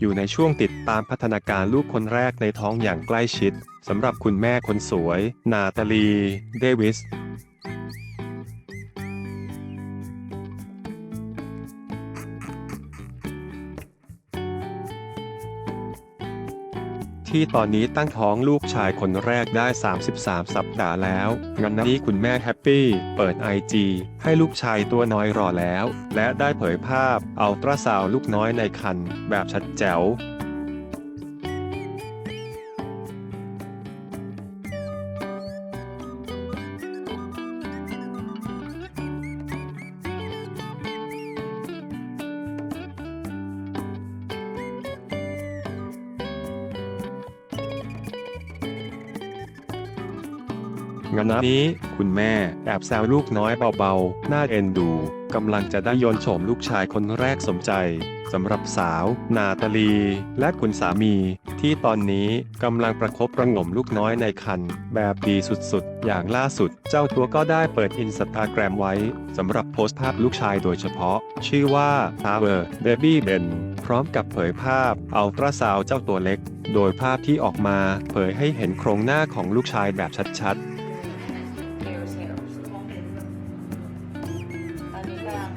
อยู่ในช่วงติดตามพัฒนาการลูกคนแรกในท้องอย่างใกล้ชิดสำหรับคุณแม่คนสวย นาตาลี เดวิส ที่ตอนนี้ตั้งท้องลูกชายคนแรกได้ 33 สัปดาห์แล้ว งันนี้คุณแม่แฮปปี้เปิดไอจีให้ลูกชายตัวน้อยรอแล้ว และได้เผยภาพอัลตราซาวลูกน้อยในครรภ์แบบชัดแจ๋ว งานนี้ คุณแม่แอบแซวลูกน้อยเบาๆ น่าเอ็นดู กำลังจะได้โยนโฉมลูกชายคนแรกสมใจสำหรับสาว นาตาลี และคุณสามี ที่ตอนนี้กำลังประคบประหงมลูกน้อยในคัน แบบดีสุดๆ อย่างล่าสุด เจ้าตัวก็ได้เปิดอินสตาแกรมไว้สำหรับโพสต์ภาพลูกชายโดยเฉพาะ ชื่อว่า Tower Baby Ben พร้อมกับเผยภาพอัลตราซาวด์เจ้าตัวเล็ก โดยภาพที่ออกมาเผยให้เห็นโครงหน้าของลูกชายแบบชัดๆ ต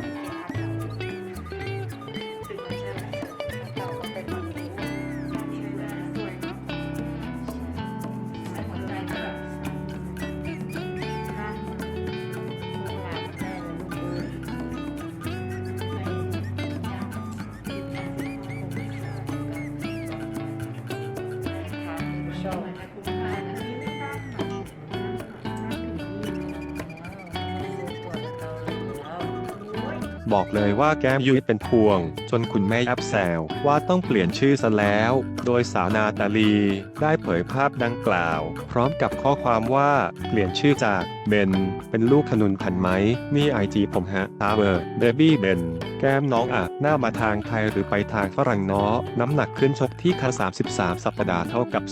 บอกเลยว่าแก้มยุ้ยเป็นพวง จนคุณแม่แอบแซวว่าต้องเปลี่ยนชื่อซะแล้ว โดยสาวนาตาลี ได้เผยภาพดังกล่าว พร้อมกับข้อความว่าเปลี่ยนชื่อจากเบนเป็นลูกขนุนพันไหม นี่ไอจีผมฮะทาเวอร์เบบี้เบนแก้มน้องอะหน้ามาทางไทยหรือไปทางฝรั่งเนาะน้ำหนักขึ้นชกที่คัน33 สัปดาห์เท่ากับ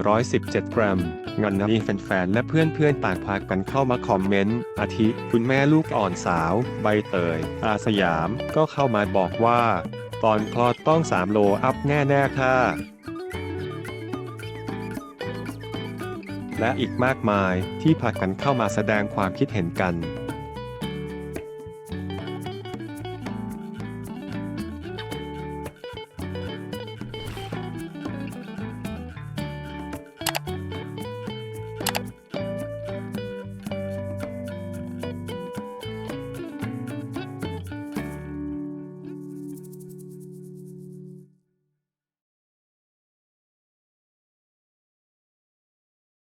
2,417 กรัมงานนี้แฟนๆและเพื่อนๆต่างพากันเข้ามาคอมเมนต์อาทิคุณแม่ลูกอ่อนสาว ใบเตยอาสยามก็เข้ามาบอกว่า ตอนคลอดต้อง 3 โลอัพแน่ๆค่ะ และอีกมากมายที่ผัดกันเข้ามาแสดงความคิดเห็นกัน